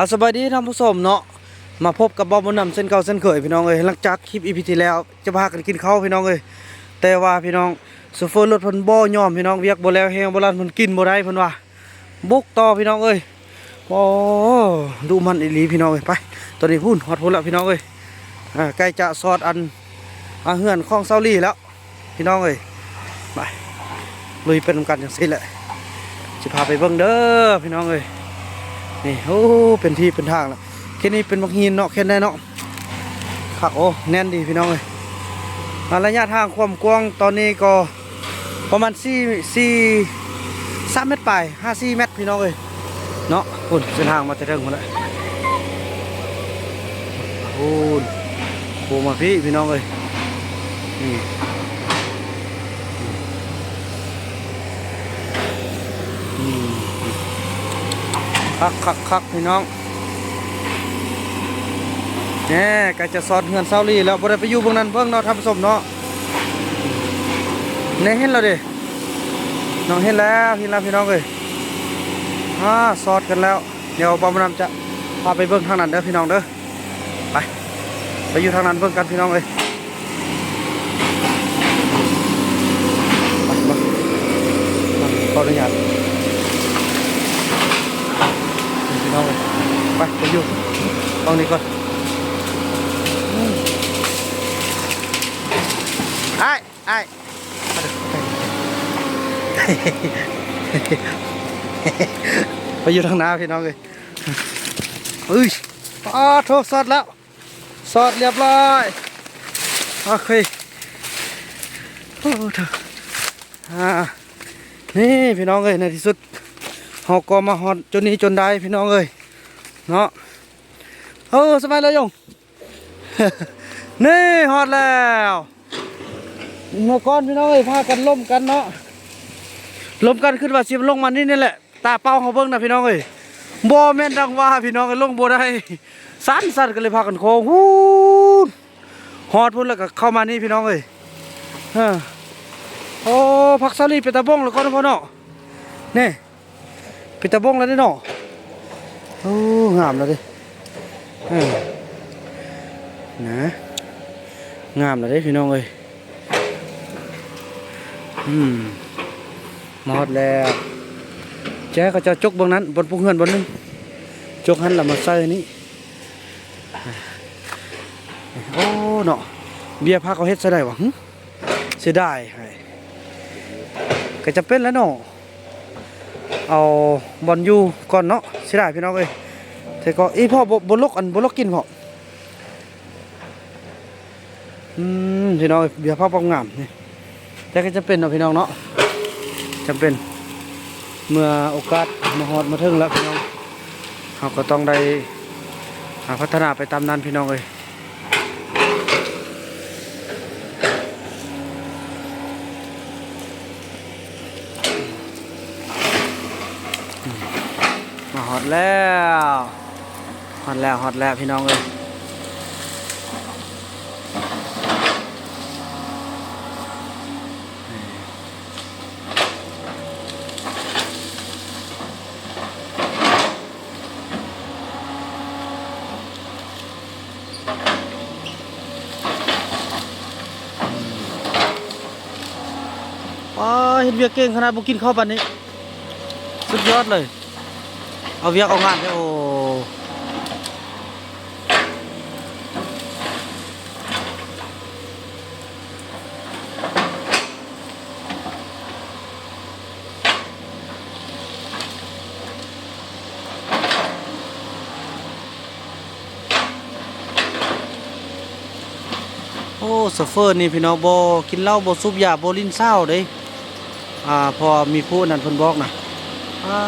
อาสบายดีท่านผู้ชมเนาะมาพบกับบอมบนนำเส้นเก่าเส้นเคยพี่น้องเอ้ยหลังจากคลิปอีพีที่แล้วจะพากันกินข้าวพี่น้องเอ้ยแต่ว่าพี่น้องโซเฟอร์รถพิ่นบ่ยอมพี่น้องเวียกบ่แล้วแฮงบ่ลันพิ่นกินบ่ได้พิ่นว่าบุกต่อพี่น้องเอ้ยโอ้ดูมันอีหลีพี่น้องเอ้ยไปตอนนี้พุ่นฮอดพุ่นแล้วพี่น้องเอ้ยอ่าใกล้จะซอดอันอาเฮือนของเซาลี่แล้ว พี่น้องเอ้ยไปลุยเป็นนำกันจังซี่แหละสิพาไปเบิ่งเด้อพี่น้องเอ้ย นี่โอ้เป็นที่เป็นทางแล้วแค่นี้เป็นบักหินเนาะแค่นั้นเนาะคักโอ้แน่นดีพี่น้องเลยระยะทางความกว้างตอนนี้ก็ประมาณ4 4 3เมตรไป5 4เมตรพี่น้องเลยเนาะคุณเส้นทางมาแต่เรื่องหมดแล้วคุณโคมาพี่พี่น้องเลยนี่ คักคักคักพี่น้องแหน่ก็จะสอดเฮือนเซาลี่แล้วบ่ได้ไปอยู่บิ่งนั้นเบิ่งเนาะท่านผู้ชมเนาะแน่เห็นแล้วเด้น้องเห็นแล้วเห็นแล้วพี่น้องเอ้ยอ่าสอดกันแล้ว เดี๋ยวบอมนำจะพาไปเบิ่งทางนั้นเด้อพี่น้องเด้อไปไปอยู่ทางนั้นเบิ่งกันพี่น้องเอ้ยไปมาขออนุญาต พี่น้องเลย ไปไปอยู่ตรงนี้ก่อนอืมไอ้ไอ้ไปอยู่ทางหน้าพี่น้องเลยเอ้ยอ้าโทษสอดแล้ว สอดเรียบร้อย โอเคโอ้เถอะอ่านี่พี่น้องเลยในที่สุดเฮาก็มาฮอดจนนี้จนได้พี่น้องเอ้ย เนาะเออสบายเลยยงนี่ฮอดแล้วเมื่อก่อนพี่น้องเอ้ยพากันล่มกันเนาะล่มกันขึ้นว่าสิลงมานี่นี่แหละตาเป้าเขาเบิ่งนะพี่น้องเอ้ยบ่แม่นดังว่าพี่น้องเอ้ยลงบ่ได้สั่นสั่นก็เลยพากันโค้งฮู้ฮอดพุ่นแล้วก็เข้ามานี่พี่น้องเอ้ยเออโอ้ผักสลีเป็นตะบงแล้วก็นะพ่อเนาะนี่ปิดตาบงแล้วเนาะ โอ้งามแล้วดินะงามแล้วเด้พี่น้องเอ้ยอืมหมดแล้วแจ้ก็จะจกบางนั้นบนปุงเฮือนบนนึงจกหันแล้วมาใส่นี่โอ้เนาะเบียร์พักเอาเฮ็ดใส่ได้วะหึเสียดายก็จะเป็นแล้วเนาะ เอาบอลยูก่อนเนาะสิได้พี่น้องเอ้ยแต่ก็อีพ่อบ่บ่ลกอันบ่ลกกินพ่ออืมพี่น้องเอ้เบียร์ภาพงามนี่แต่ก็จะเป็นเนาะพี่น้องเนาะจำเป็น เมื่อโอกาสมาฮอดมาถึงแล้วพี่น้องเราก็ต้องได้พัฒนาไปตามนั้นพี่น้องเอ้ย อดแล้วฮอดแล้วฮอดแล้วพี่น้องเอ้ยเห็นเวียเก่งขนาดบ่กินข้าวปันนี้ สุดยอดเลย เอาเวียกเอางานเนี่ยโอ้โอ้สเฟอร์นี่พี่น้องบ่กินเหล้าบ่สูบยาบ่ลิ้นเศร้าเด้อ่าพอมีผู้นั้นเพิ่นบอกนะอ้า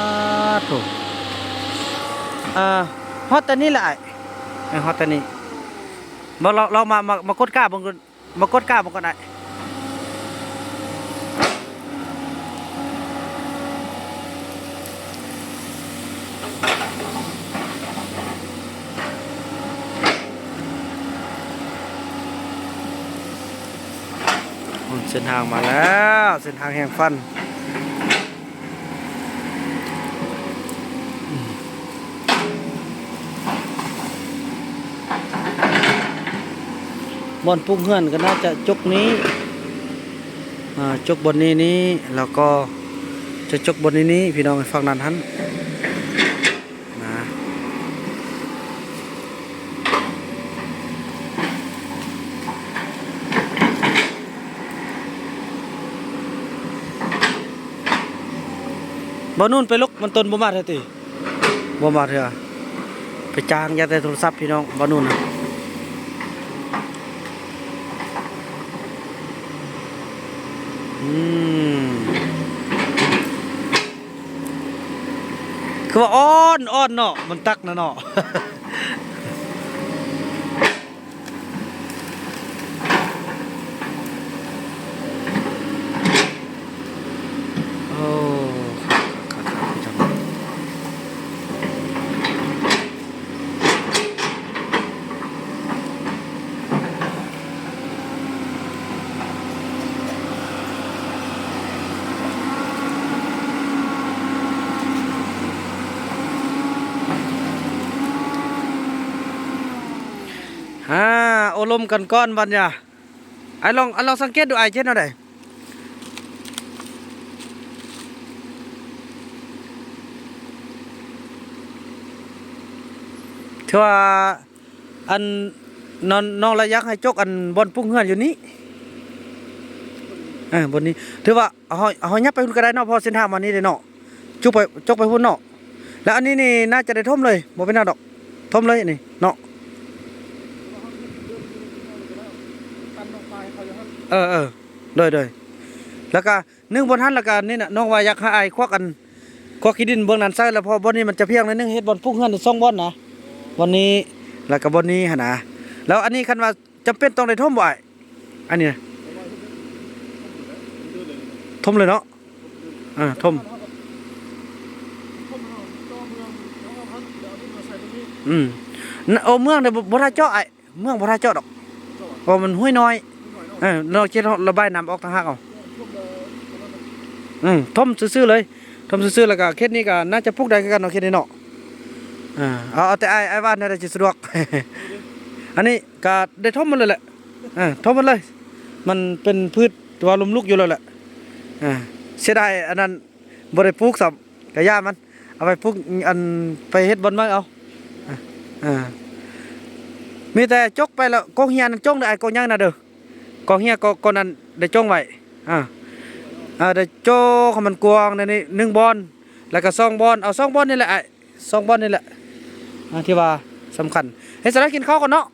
โถอ่าฮอตตานี่แหละไอ้ฮอตตานี่บ่เราเรามามามากดกล้าบ่ก่อนมากดกล้าบ่ก่อนไอ้เส้นทางมาแล้ว เส้นทางแห่งฟัน บอนปลูกเฮือนก็น่าจะจกนี้อ่าจกบนนี้นี้แล้วก็จะจกบนนี้นี้พี่น้องฟังนั้นหันนะบ่นู่นไปลุกมันต้นบ่มาเถอะติบ่มาเถอะไปจ้างยาแต่โทรศัพท์พี่น้องบ่นู่นนะ อืม คือว่าอ้อนอ้อนเนาะมันตักนะเนาะ โอ้ครับครับครับพี่น้อง ฮ่าโอลมกันก้อนบันยาไอ้ลองไอ้ลองสังเกตดูไอ้เช่นอะไรถือว่าอันนอนน้องระยักให้จกอันบอนปุ้งเฮือนอยู่นี้เออบนนี้ถือว่าเอาหอยเอาหอยยับไปพุ่นก็ได้เนาะพอเส้นทางมานี้เลยเนาะจุกไปจกไปพุ่นเนาะแล้วอันนี้นี่น่าจะได้ท่มเลยบ่เป็นหน้าดอกท่มเลยนี่เนาะ เออเออโดยโดยแล้วก็นึ่งบนหันแล้วก็นี่น่ะน้องว่าอยากให้อายควักอันควักขี้ดินเบื้องนั้นใส่แล้วพอบอนนี้มันจะเพียงเลยนึงเฮ็ดบอนปุ้งเฮือนสองบอนนะวันนี้แล้วก็วันนี้หนนะแล้วอันนี้คันว่าจำเป็นต้องได้ท่มบ่อยอันนี้นะท่มเลยเนาะอ่าท่มอืมโอเมืองเนี่ยบ่ทันเจาะไอ้เมืองบ่ทันเจาะดอกเพราะมันห้วยน้อย เออเราเจ็ดระบายน้ำออกทางหากเอาอืมท่มซื่อๆเลยท่มซื่อๆแล้วก็เขตนี้ก็น่าจะพวกใดคือกันเนาะเขตนี้เนาะอ่าเอาเอาแต่ไอ้ไอ้บ้านนี่ได้จะสะดวก อันนี้ก็ได้ทบมันเลยแหละอ่าทบมันเลย มันเป็นพืชตัวลมลุกอยู่แล้วแหละอ่าเสียดายอันนั้นบ่ได้ปลูกสับกะยามัน เอาไปปลูกอันไปเฮ็ดบอนไม้เอาอ่าอ่ามีแต่จกไปแล้วกงเฮียนจงได้ไอ้กงยังน่ะเด้อ กองเฮียก็กองนั้นได้จงไว้อ่าอ่าได้โจให้มันกวางในนี้หนึ่งบอนแล้วก็สองบอนเอาสองบอนนี่แหละไอ้สองบอนนี่แหละที่ว่าสำคัญเฮ้ยสาระกินข้าวก่อนเนาะ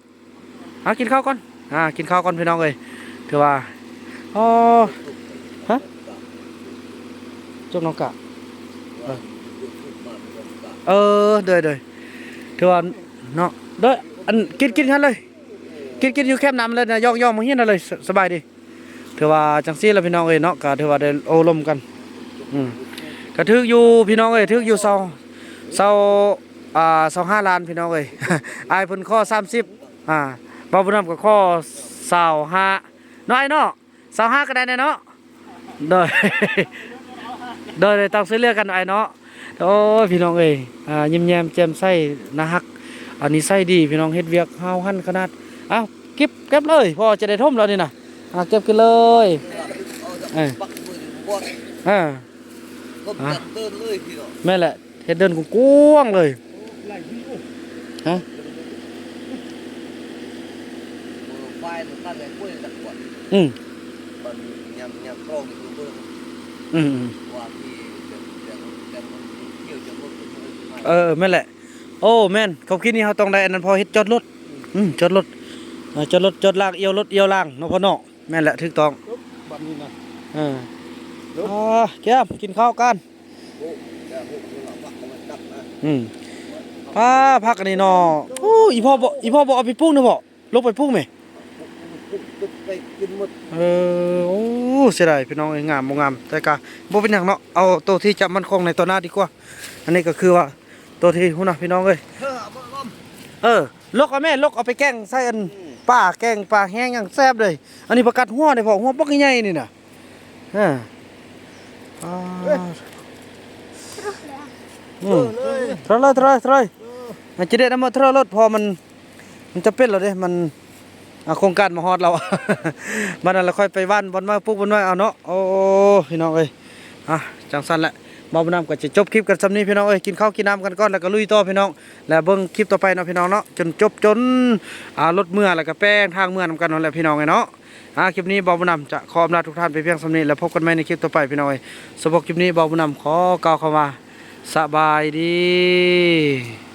หากินข้าวก่อนอ่ากินข้าวก่อนพี่น้องเลยถือว่าอ๋อฮะจกน้องกะเออเดยเดยถือว่าเนาะเด้ออันกินกินกันเลย กินกินอยู่แคมป์น้ำเลยนะย่องย่องมาเฮียนเอาเลยสบายดีถือว่าจังซี่ล้วพี่น้องเอ้ยเนาะก็ถือว่าได้โอลมกันอืมก็ถืออยู่พี่น้องเอ้ยถืออยู่เซาเซาอ่าสองห้าล้านพี่น้องเอ้ยอายเพิ่นข้อสามสิบอ่าบ่าวบุญนำกับข้อสาห้าน้อยเนาะสาห้าก็ได้แน่เนาะโดยโดยต้องซื้อเลือกกันไอ้เนาะโอ้พี่น้องเอ้ยอ่ายิ้มแย้มแจ่มใสนะฮักอันนี้ใส่ดีพี่น้องเฮ็ดเวียกเฮาหันขนาด อ้าเก็บเก็บเลยพอจะได้ท่มแล้วนี่นะอ่าเก็บกันเลยเอออ่าแม่แหละเฮ็ดเดินกว้างเลยฮะอืมตอนยำยำกรองอยู่เบอร์อืมเออแม่แหละ โอ้แม่นเขาคิดนี่เขาต้องได้อันนั้นพอเฮ็ดจอดรถอืมจอดรถ จอดรถจอดล่างเอียวรถเอียวล่างเนาะพ่อเนาะแม่นแหละถูกต้องบัดนี้นะเอออ่าแก้มกินข้าวกันโอ้เดี๋ยวพวกเราวักมันดับนะอืมป้าพักอันนี้เนาะโอ้อีพ่อบ่อีพ่อบ่เอาไปปลูกนะบ่ลงไปปลูกไหมปุ๊บไปกินหมดเออโอ้เสียดายพี่น้องเอ้ยงามบ่งาม แต่ก็บ่เป็นหยังเนาะเอาตัวที่จะมั่นคงในตัวหน้าดีกว่า อันนี้ก็คือว่าตัวที่หุ่นน่ะพี่น้องเอ้ยเฮ้อบ่ล้มเออลกเอาแม่ลกเอาไปแกงใส่อัน ป้าแกงปลาแห้งอย่างแซ่บเลย อันนี้ประกัดหัวนี่พอหัวปักใหญ่ๆนี่น่ะฮะอ่าอืมเลยเทรเลยเทรเลยเทรเลยมันจะได้นำมาเทรรถพอมัน มันจะเป็นแล้วเด้มันอะโครงการมาฮอดเรา มันนั้นเราค่อยไปวันบนมาปุ๊บบนมาเอาเนาะ โอ้พี่น้องเอ้ยอะจังสั้นแหละ บ่าบุญนำก็จะจบคลิปกันสำนี้พี่น้องเอ้ยกินข้าวกินน้ำกันก่อนแล้วก็ลุยต่อพี่น้อง แล้วเบิ้งคลิปต่อไปเนาะพี่น้องเนาะจนจบจนอ่ารถเมื่อแล้วก็แป้งทางเมื่อนำกันนั่นแหละพี่น้องไงเนาะอ่าคลิปนี้บ่าบุญนำจะขออำลาทุกท่านไปเพียงสำนี้แล้วพบกันใหม่ในคลิปต่อไปพี่น้องเอ้ยสำหรับคลิปนี้บ่าบุญนำขอกล่าวคำว่าสบายดี